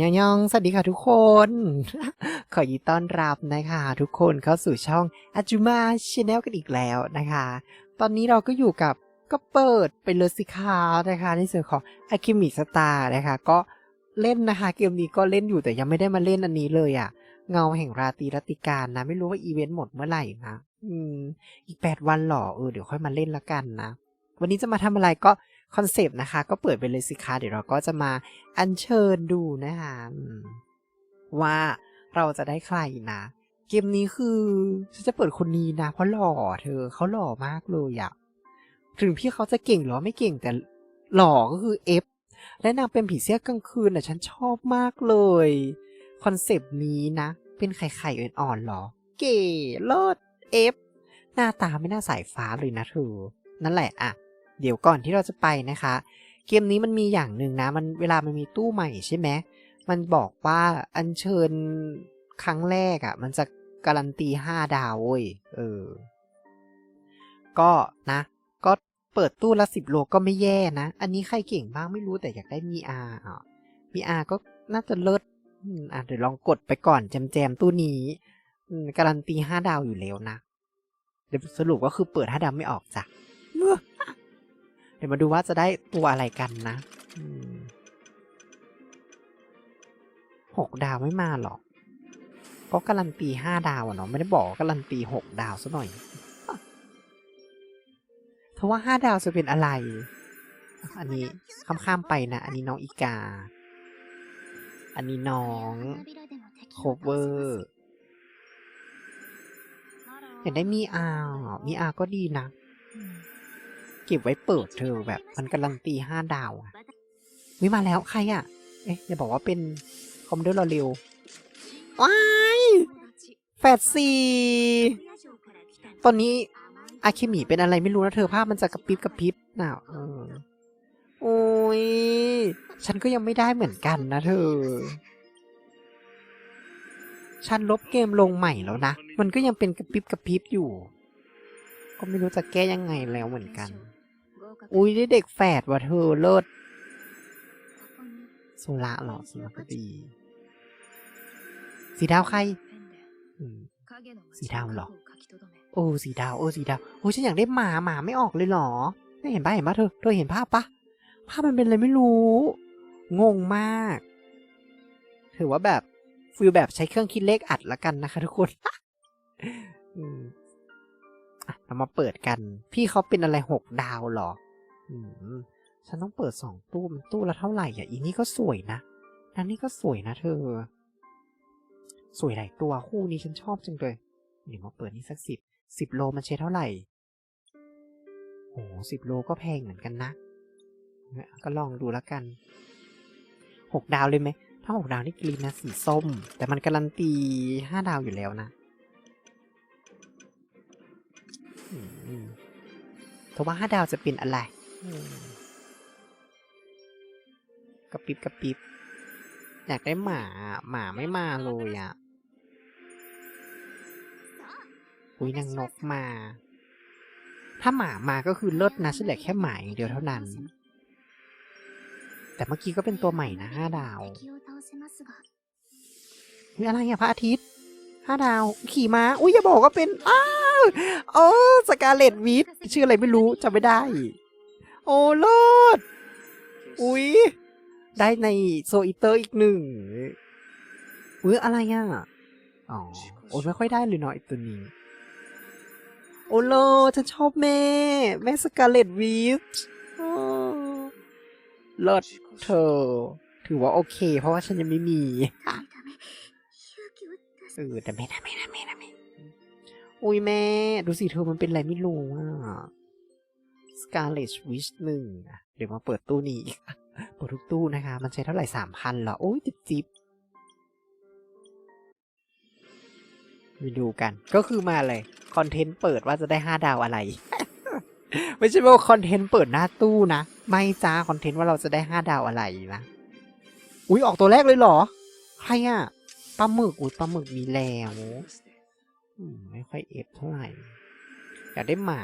ยองยองสวัสดีค่ะทุกคน ขอยินดีต้อนรับนะคะ ทุกคนเข้าสู่ช่องอาจูมาชาแนลกันอีกแล้วนะคะ ตอนนี้เราก็อยู่กับก็เปิดไปเลยสิคะนะคะ ในส่วนของอาคิมิสตาร์นะคะ ก็เล่นนะคะ เกมนี้ก็เล่นอยู่แต่ยังไม่ได้มาเล่นอันนี้เลยอะ่ะ เงาแห่งราตรีรัตติการนะ ไม่รู้ว่าอีเวนต์หมดเมื่อไหร่นะอืมอีกแปดวันหรอเออเดี๋ยวค่อยมาเล่นละกันนะ วันนี้จะมาทำอะไรก็ คอนเซปต์นะคะ ก็เปิดไปเลยสิคะเดี๋ยวเราก็จะมาอัญเชิญดูนะคะว่าเราจะได้ใครนะเกมนี้คือฉันจะเปิดคนนี้นะเพราะหล่อเธอเขาหล่อมากเลยอะถึงพี่เขาจะเก่งหรือไม่เก่งแต่หล่อก็คือเอฟและนางเป็นผีเสื้อกลางคืนอะฉันชอบมากเลยคอนเซปต์นี้นะ เป็นไข่ไข่อ่อนๆหรอ เก๋เลิศเอฟหน้าตาไม่น่าสายฟ้าเลยนะเธอนั่นแหละอะ เดี๋ยวก่อนที่เราจะไปนะคะ เกมนี้มันมีอย่างหนึ่งนะ มันเวลามันมีตู้ใหม่ใช่ไหมมันบอกว่าอัญเชิญครั้งแรกอะ่ะ มันจะการันตีห้าดาวเว้ยเออ ก็นะ ก็เปิดตู้ละสิบโลก็ไม่แย่นะ อันนี้ใครเก่งบ้างไม่รู้แต่อยากได้มีอาอะมีอาก็น่าจะเลิศอะเดี๋ยวลองกดไปก่อนแจมแจมตู้นี้การันตีห้าดาวอยู่แล้วนะ เดี๋ยวสรุปก็คือเปิดห้าดาวไม่ออกจ้ะ เดี๋ยวมาดูว่าจะได้ตัวอะไรกันนะหกดาวไม่มาหรอก ก็การันตีห้าดาวอะเนาะไม่ได้บอกการันตีหกดาวซะหน่อยเธอว่าห้าดาวจะเป็นอะไร อันนี้ข้ามๆไปนะ อันนี้น้องอีกา อันนี้น้องโคเวอร์อยากได้มีอาร์มีอาร์ก็ดีนะ เก็บไว้เปิดเธอแบบ มันการันตีห้าดาวอะวิมาแล้วใครอะเอ๊ะอย่าบอกว่าเป็นคอมเดอร์เร็วว้ายแฟดซีตอนนี้อาคิมิเป็นอะไรไม่รู้นะเธอภาพมันจะกระพริบกระพริบน่ะเออโอ้ย ฉันก็ยังไม่ได้เหมือนกันนะเธอ ฉันลบเกมลงใหม่แล้วนะ มันก็ยังเป็นกระพริบกระพริบอยู่ ก็ไม่รู้จะแก้ยังไงแล้วเหมือนกัน อุ้ยได้เด็กแฝดว่ะเธอเลิศโซละเหรอโซละก็ดี สีดาวใครอืมสีดำเหรอ โอ้สีดาวโอ้สีดาวโอ้ฉันอยากได้หมาหมาไม่ออกเลยเหรอไม่เห็นปะเห็นปะเธอเธอเห็นภาพปะภาพมันเป็นอะไรไม่รู้ งงมาก ถือว่าแบบฟิลแบบใช้เครื่องคิดเลขอัดละกันนะคะ ทุกคนอืมอะเรามาเปิดกัน พี่เขาเป็นอะไรหกดาวเหรอ อืมฉันต้องเปิดสองตู้มันตู้ละเท่าไหร่อะอีนี่ก็สวยนะนันนี่ก็สวยนะเธอ สวยหลายตัวคู่นี้ฉันชอบจังเลยเดี๋ยวมาเปิดนี่สักสิบสิบโลมันใช้เท่าไหร่โอ้สิบโลก็แพงเหมือนกันนะ ก็ลองดูแล้วกันหกดาวเลยไหมถ้าหกดาวนี่กรีนนะสีส้ม แต่มันการันตีห้าดาวอยู่แล้วนะอืมแต่ว่าห้าดาวจะเป็นอะไร กระปิบกระปิบ อยากได้หมา หมาไม่มาเลยอะ อุ้ยนางนกมา ถ้าหมามาก็คือเลิศนะฉันเหลือแค่หมาอย่างเดียวเท่านั้น แต่เมื่อกี้ก็เป็นตัวใหม่นะห้าดาวมีอะไรอะพระอาทิตย์ห้าดาวขี่ม้า อุ้ยอย่าบอกว่าเป็น อ้าวโอ้สกาเลตวิทชื่ออะไรไม่รู้จำไม่ได้ โอ้เลิศอุ้ยได้ในโซอิเตอร์อีกหนึ่งอุ้ยอะไรอะ อ๋อ โอ้ยไม่ค่อยได้เลยเนาะไอตัวนี้ โอ้โลฉันชอบแม่ แม่สกาเลตวิทเลิศเธอ ถือว่าโอเค เพราะว่าฉันยังไม่มีเออแต่ไม่นะไม่นะไม่นะไม่อุ้ยแม่ ดูสิเธอมันเป็นอะไรไม่รู้อะ Scarlet Witch หนึ่งเดี๋ยวมาเปิดตู้นี้อีกเปิดทุกตู้นะคะ มันใช้เท่าไหร่สามพันเหรอ โอ้ยจิบจิบไปดูกัน ก็คือมาเลย คอนเทนต์เปิดว่าจะได้ห้าดาวอะไร ไม่ใช่ว่าคอนเทนต์เปิดหน้าตู้นะ ไม่จ้าคอนเทนต์ว่าเราจะได้ห้าดาวอะไรนะ อุ้ยออกตัวแรกเลยเหรอ ใครอะปลาหมึกอุ้ยปลาหมึกมีแล้วไม่ค่อยเอฟเท่าไหร่ อยากได้หมา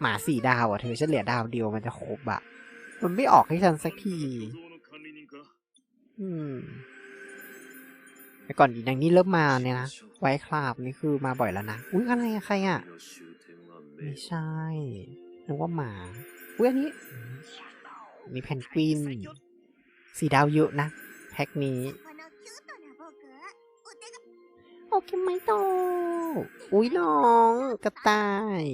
หมาสี่ดาวอะเธอฉันเหลือดาวเดียวมันจะครบอะ มันไม่ออกให้ฉันสักที อืมแต่ก่อนอีนางนี่เริ่มมาเนี่ยนะ ไว้คราบนี่คือมาบ่อยแล้วนะ อุ้ยอะไรอะใครอะไม่ใช่นึกว่าหมา อุ้ยอันนี้มมีแพนกวิน สีดาวเยอะนะ แพ็คนี้โอเคไหมโต อุ้ยน้อง กระต่าย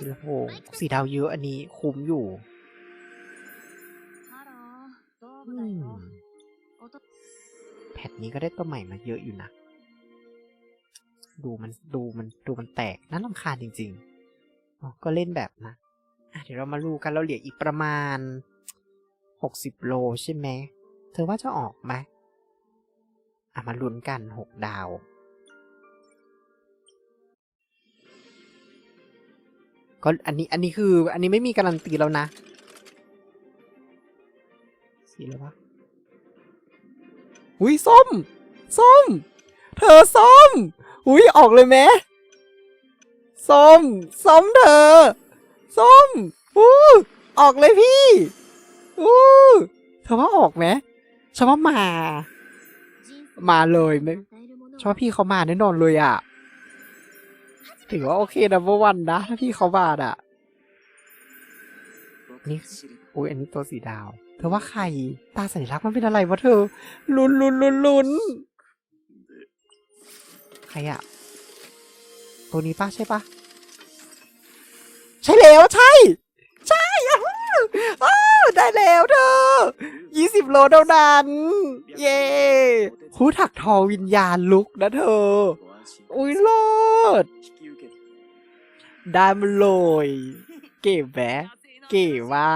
โอ้โหสีดาวเยอะอันนี้คุ้มอยู่อืมแพทนี้ก็ได้ตัวใหม่มาเยอะอยู่นะ ดูมันดูมันดูมันแตกน่ารำคาญจริงๆอ๋อก็เล่นแบบนะอะเดี๋ยวเรามาดูกันเราเหลืออีกประมาณหกสิบโลใช่ไหม เธอว่าจะออกไหมอะมาลุ้นกันหกดาว ก็อันนี้อันนี้คือ อันนี้ไม่มีการันตีแล้วนะ สีอะไรวะอุ้ยส้ม ส้ม เธอส้ม อุ้ยออกเลยไหมส้ม ส้มเธอ ส้มอู้ออกเลยพี่อู้เธอว่าออกไหมฉันว่ามา มาเลยไหม่ฉันว่าพี่เขามาแน่นอนเลยอะ ถือว่าโอเคนะเบอร์วันนะถ้าพี่เขามาดอะ นี่อุ้ยอันนี้ตัวสีดาว เธอว่าใคร ตาสัญลักษณ์มันเป็นอะไรวะเธอ ลุนลุนลุนลุนใครอะตัวนี้ป้าใช่ปะใช่แล้วใช่ ใช่อ้าวอ้าได้แล้วเธอยี่สิบโลเท่านั้น เย้หูถักทอวิญญาณลุกนะเธออุ้ยโลด ได้มาเลยเก๋แบะเก๋มา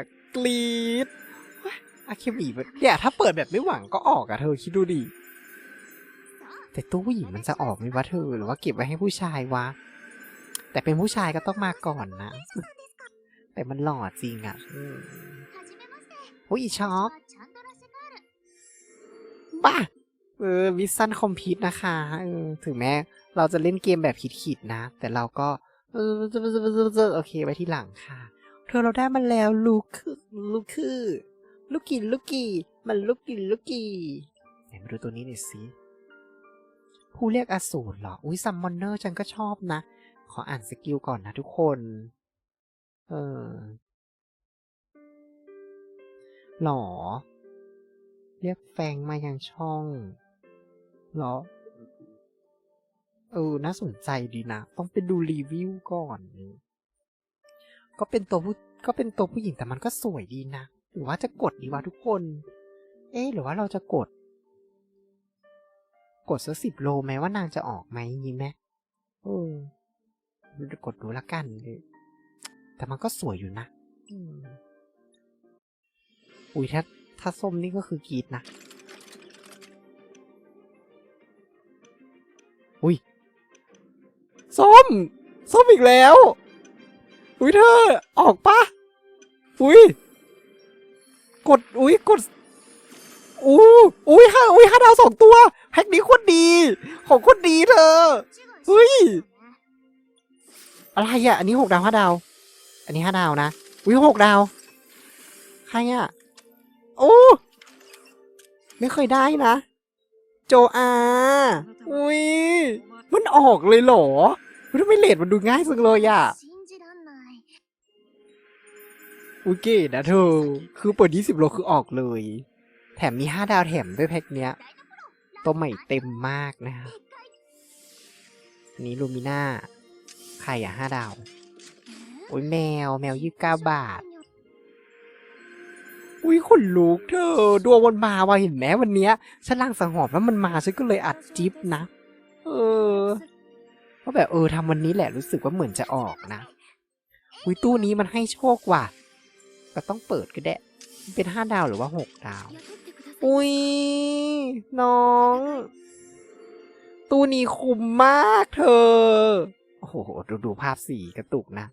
กกรีดเฮ้ยอาเคมีแบบเนี่ยถ้าเปิดแบบไม่หวังก็ออกอะเธอคิดดูดิแต่ตู้ผู้หญิงมันจะออกไหมวะเธอ หรือว่าเก็บไว้ให้ผู้ชายวะ แต่เป็นผู้ชายก็ต้องมาก่อนนะ แต่มันหล่อจริงอะอืมอุ้ยช็อกบ้าเออมิสซันคอมพิวนะคะเออถึงแม้เราจะเล่นเกมแบบขีดๆนะ แต่เราก็เออ โอเคไว้ที่หลังค่ะ เธอเราได้มาแล้วลูกคือลูกคือลูกกี่ลูกกี่มันลูกกี่ลูกกี่ไหนมาดูตัวนี้หน่อยสิผู้เรียกอสูรเหรอ อุ้ยซัมมอนเนอร์ฉันก็ชอบนะ ขออ่านสกิลก่อนนะทุกคน เออหรอ เรียกแฟงมายังช่องเหรอ เออ น่าสนใจดีนะ ต้องไปดูรีวิวก่อน ก็เป็นตัวผู้ก็เป็นตัวผู้หญิงแต่มันก็สวยดีนะ หรือว่าจะกดดีวะทุกคน เอ๊หรือว่าเราจะกด กดสักสิบโลไหมว่านางจะออกไหมย่างนี้ไหมเออกดดูละกันเลยแต่มันก็สวยอยู่นะอุ้ยถ้าถ้าส้มนี่ก็คือกรีดนะ อุ้ย มส้มอีกแล้ว อุ้ยเธอ ออกปะอุ้ย กด อุ้ยกด อู้อุ้ยห้าอุ้ยห้าดาวสองตัวแพ็คนี้โคตรดี ของโคตรดีเธอเฮ้ย อะไรอะ อันนี้หกดาวห้าดาว อันนี้ห้าดาวนะ อุ้ยหกดาว ใครอะ โอ้ไม่เคยได้นะ โจอา อุ้ย มันออกเลยเหรอ ทำไมเลดมันดูง่ายจังเลยอะอุ้ยเก๋นะเธอคือเปิด 20 โลคือออกเลย แถมมี 5 ดาวแถมด้วยแพ็คเนี้ย ตัวใหม่เต็มมากนะคะนนี้ลูมิน่าใครอะ 5 ดาว โอ้ยแมวแมว 29 บาท อุ้ยขนลุกเธอดวงมันมาว่ะเห็นไหมวันเนี้ยฉันล่างสังหรณ์แล้วมันมาฉันก็เลยอัดจิ๊บนะ เออ ก็แบบเออทำวันนี้แหละรู้สึกว่าเหมือนจะออกนะอุ้ยตู้นี้มันให้โชคว่ะก็ต้องเปิดก็ได้เป็นห้าดาวหรือว่าหกดาว อุ้ยน้อง ตู้นี้คุ้มมากเธอ โอ้โห ดูดูภาพสีกระตุกนะ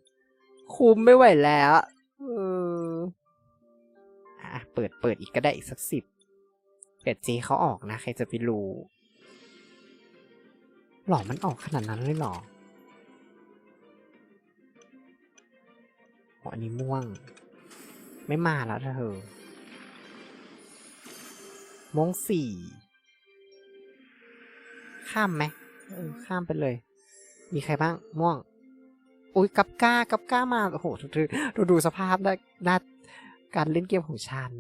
คุ้มไม่ไหวแล้วเอออะเปิดเปิดอีกก็ได้อีกสักสิบเปิดเจเขาออกนะ ใครจะไปรู้ หรอมันออกขนาดนั้นเลยหรอโอ้อันนี้ม่วง ไม่มาแล้วเธอมม่วงสี่ ข้ามไหมเออข้ามไปเลย มีใครบ้าง ม่วง อุ้ยกับก้ากับก้ามา โอ้โหดูดูดูสภาพได้ด้าการเล่นเกมของฉัน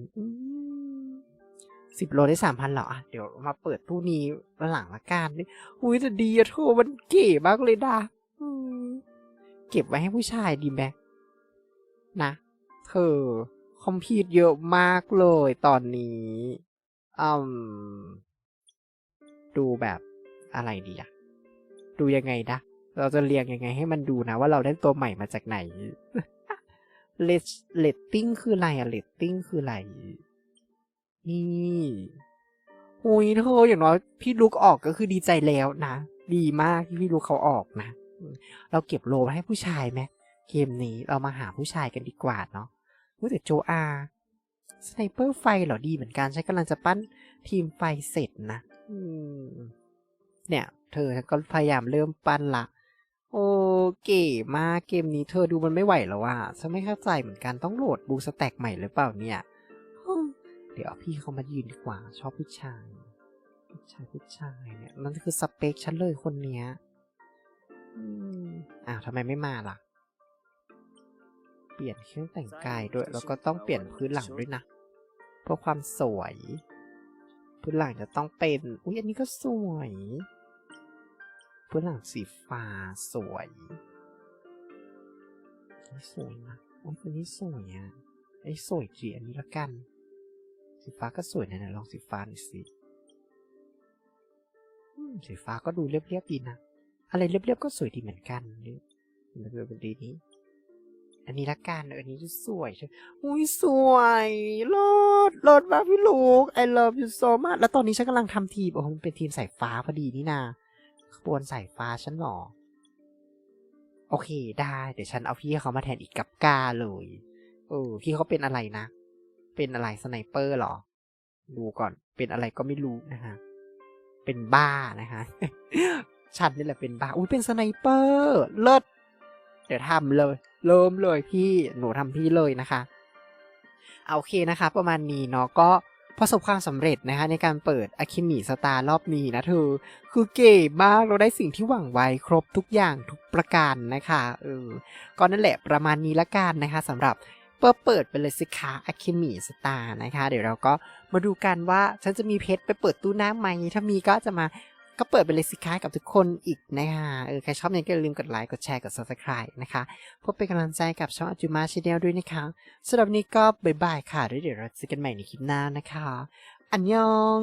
สิบโลได้สามพันเหรออะเดี๋ยวมาเปิดตู้นี้วันหลังละกันนี่อุ้ยแต่ดีอะโทมันเก๋มากเลยดาเก็บไว้ให้ผู้ชายดีไหมนะ เธอ คอมพิวเยอะมากเลยตอนนี้อืมดูแบบอะไรดีอะดูยังไงนะเราจะเรียงยังไงให้มันดูนะ ว่าเราได้ตัวใหม่มาจากไหนเลตเลตติ้งคืออะไรอะเลตติ้งคืออะไร นี่หุยเธออย่างน้อยพี่ลุกออกก็คือดีใจแล้วนะ ดีมากที่พี่ลุกเขาออกนะ เราเก็บโลไว้ให้ผู้ชายไหมเกมนี้เรามาหาผู้ชายกันดีกว่าเนาะเฮ้แต่โจอาสไนเปอร์ไฟเหรอดีเหมือนกันฉันกำลังจะปั้นทีมไฟเสร็จนะเนี่ย เธอก็พยายามเริ่มปั้นละ โอเก๋มากเกมนี้เธอดูมันไม่ไหวแล้วว่าฉันไม่เข้าใจเหมือนกันต้องโหลดบูสแต็กใหม่หรือเปล่าเนี่ย เดี๋ยวพี่เขามายืนดีกว่า ชอบผู้ชาย ผู้ชายผู้ชายเนี่ยมันคือสเปคฉันเลยคนเนี้ยอ้าวทำไมไม่มาล่ะ เปลี่ยนเครื่องแต่งกายด้วยแล้วก็ต้องเปลี่ยนพื้นหลังด้วยนะเพื่อความสวย พื้นหลังจะต้องเป็นอุ้ยอันนี้ก็สวย พื้นหลังสีฟ้าสวยนี่สวยนะโอ้ยคนนี้สวยอะไอ้สวยจีอันนี้ละกัน สีฟ้าก็สวยนะไหนลองสีฟ้าหน่อยสิสีฟ้าก็ดูเรียบๆดีนะ อะไรเรียบๆก็สวยดีเหมือนกันนี่มันเป็นดีนี้ อันนี้ละกันเอออันนี้จะสวยใช่อุ้ยสวยรถรถมาพี่ลูก I love you so much แล้วตอนนี้ฉันกำลังทำทีมโอ้โหมันเป็นทีมสายฟ้าพอดีนี่นาขบวนสายฟ้าฉันหรอ โอเคได้ เดี๋ยวฉันเอาพี่เขามาแทนอีกกับกาเลยเออพี่เขาเป็นอะไรนะ เป็นอะไรสไนเปอร์หรอ ดูก่อน เป็นอะไรก็ไม่รู้นะคะ เป็นบ้านะคะ ฉันนี่แหละเป็นบ้า อุ้ยเป็นสไนเปอร์ เลิศ เดี๋ยวทำเลย เริ่มเลยพี่ หนูทำพี่เลยนะคะ เอาโอเคนะคะ ประมาณนี้เนาะ ก็ประสบความสำเร็จนะคะในการเปิดอะคิมิสตาร์รอบนี้นะเธอ คือเก๋มากเราได้สิ่งที่หวังไว้ครบทุกอย่างทุกประการนะคะ เออ ก็นั่นแหละประมาณนี้ละกันนะคะสำหรับ เปิดเปิดไปเลยสิคะอะคิมิสตาร์นะคะ เดี๋ยวเราก็มาดูกันว่าฉันจะมีเพชรไปเปิดตู้น้ำไหม ถ้ามีก็จะมาก็เปิดไปเลยสิคะกับทุกคนอีกนะคะเออใครชอบเนี่ยก็อย่าลืมกดไลค์ กดแชร์ กด subscribe นะคะพื่อเป็นกำลังใจกับช่องอจูมาชาแนลด้วยนะคะสำหรับนนี้ก็บายบายค่ะแล้วเดี๋ยวเราเจอกันใหม่ในคลิปหน้านะคะ อันยอง